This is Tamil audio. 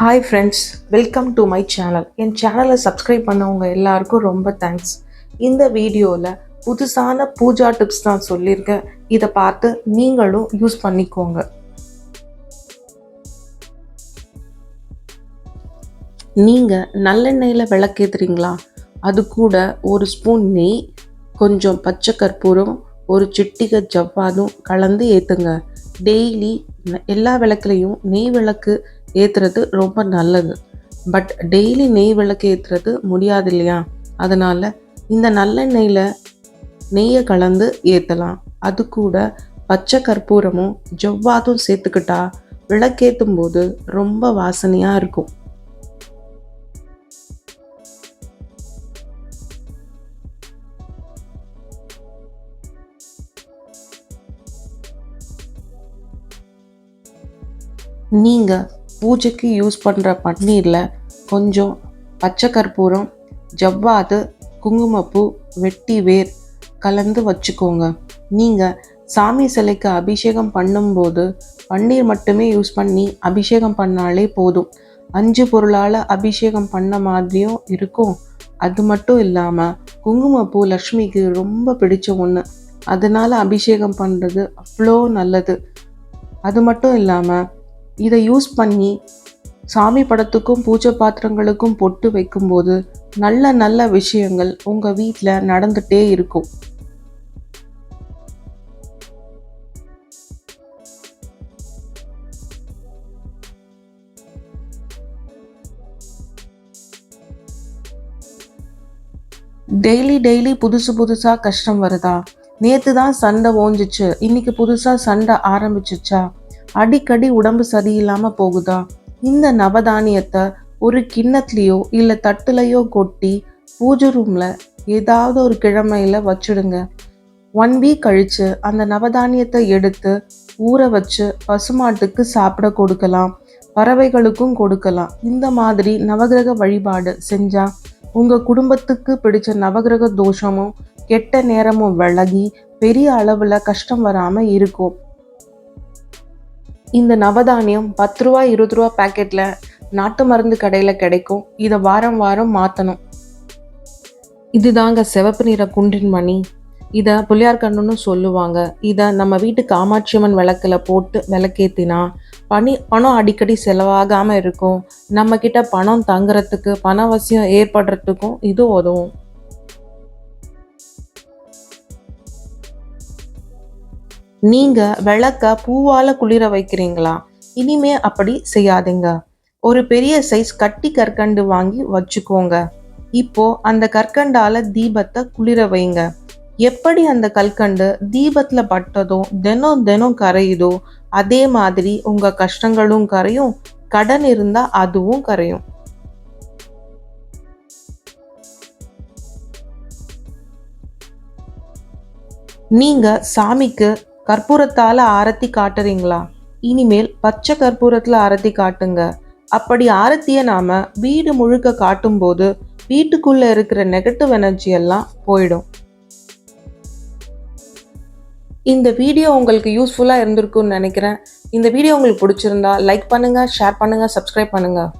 Hi friends welcome to my channel என் சேனலை சப்ஸ்கிரைப் பண்ணவங்க எல்லாருக்கும் ரொம்ப தேங்க்ஸ் இந்த வீடியோவில் புதுசான பூஜா டிப்ஸ் தான் சொல்லியிருக்கேன் இதை பார்த்து நீங்களும் யூஸ் பண்ணிக்கோங்க. நீங்கள் நல்லெண்ணெயில் விளக்கேத்துறீங்களா? அது கூட ஒரு ஸ்பூன் நெய் கொஞ்சம் பச்சை கற்பூரம் ஒரு சிட்டிகை ஜவ்வாதும் கலந்து ஏற்றுங்க டெய்லி எல்லா விளக்குலையும் நெய் விளக்கு ஏற்றுறது ரொம்ப நல்லது. பட் டெய்லி நெய் விளக்கு ஏற்றுறது முடியாது இல்லையா அதனால் இந்த நல்லெண்ணெயில் நெய்யை கலந்து ஏற்றலாம் அது கூட பச்சை கற்பூரமும் ஜவ்வாதும் சேர்த்துக்கிட்டா விளக்கேற்றும் போது ரொம்ப வாசனையாக இருக்கும். நீங்கள் பூஜைக்கு யூஸ் பண்ணுற பன்னீரில் கொஞ்சம் பச்சை கற்பூரம் ஜவ்வாது குங்குமப்பூ வெட்டி வேர் கலந்து வச்சுக்கோங்க. நீங்கள் சாமி சிலைக்கு அபிஷேகம் பண்ணும்போது பன்னீர் மட்டுமே யூஸ் பண்ணி அபிஷேகம் பண்ணாலே போதும். அஞ்சு பொருளால் அபிஷேகம் பண்ண மாதிரியும் இருக்கும். அது மட்டும் இல்லாமல் குங்குமப்பூ லக்ஷ்மிக்கு ரொம்ப பிடிச்ச ஒன்று அதனால் அபிஷேகம் பண்ணுறது அவ்வளோ நல்லது. அது மட்டும் இல்லாமல் இதை யூஸ் பண்ணி சாமி படத்துக்கும் பூஜை பாத்திரங்களுக்கும் பொட்டு வைக்கும்போது நல்ல நல்ல விஷயங்கள் உங்கள் வீட்டில் நடந்துகிட்டே இருக்கும். டெய்லி டெய்லி புதுசு புதுசாக கஷ்டம் வருதா? நேற்று தான் சண்டை ஓஞ்சிச்சு. இன்னைக்கு புதுசாக சண்டை ஆரம்பிச்சிச்சா? அடிக்கடி உடம்பு சரியில்லாமல் போகுதா? இந்த நவதானியத்தை ஒரு கிண்ணத்துலேயோ இல்லை தட்டுலையோ கொட்டி பூஜை ரூமில் ஏதாவது ஒரு கிழமையில் வச்சுடுங்க. ஒன் வீக் கழித்து அந்த நவதானியத்தை எடுத்து ஊற வச்சு பசுமாட்டுக்கு சாப்பிட கொடுக்கலாம். பறவைகளுக்கும் கொடுக்கலாம். இந்த மாதிரி நவகிரக வழிபாடு செஞ்சால் உங்கள் குடும்பத்துக்கு பிடிச்ச நவகிரக தோஷமும் கெட்ட நேரமும் விலகி பெரிய அளவில் கஷ்டம் வராமல் இருக்கும். இந்த நவதானியம் பத்து ரூபா இருபது ரூபா பேக்கெட்டில் நாட்டு மருந்து கடையில் கிடைக்கும். இதை வாரம் வாரம் மாற்றணும் இதுதாங்க சிவப்பு நிற குன்றின் மணி. இதை புள்ளியார் கண்ணுன்னு சொல்லுவாங்க. இதை நம்ம வீட்டு காமாட்சியம்மன் விளக்கில் போட்டு விளக்கேற்றினா பணி பணம் அடிக்கடி செலவாகாமல் இருக்கும். நம்மக்கிட்ட பணம் தங்குறதுக்கு பணவசியம் ஏற்படுறதுக்கும் இது உதவும். நீங்க விளக்க பூவால குளிர வைக்கிறீங்களா? இனிமே அப்படி செய்யாதீங்க. ஒரு பெரிய சைஸ் கட்டி கற்கண்டு வாங்கி வச்சுக்கோங்க. இப்போ அந்த கற்கண்டால தீபத்தை குளிர வைங்க. எப்படி அந்த கல்கண்டு தீபத்துல பட்டதோ தினம் தினம் கரையுதோ அதே மாதிரி உங்க கஷ்டங்களும் கரையும். கடன் இருந்தா அதுவும் கரையும். நீங்க சாமிக்கு கற்பூரத்தால் ஆரத்தி காட்டுறீங்களா? இனிமேல் பச்சை கற்பூரத்தில் ஆரத்தி காட்டுங்க. அப்படி ஆரத்தியை நாம வீடு முழுக்க காட்டும்போது வீட்டுக்குள்ளே இருக்கிற நெகட்டிவ் எனர்ஜி எல்லாம் போயிடும். இந்த வீடியோ உங்களுக்கு யூஸ்ஃபுல்லாக இருந்திருக்கும்னு நினைக்கிறேன். இந்த வீடியோ உங்களுக்கு பிடிச்சிருந்தா லைக் பண்ணுங்க ஷேர் பண்ணுங்க சப்ஸ்கிரைப் பண்ணுங்கள்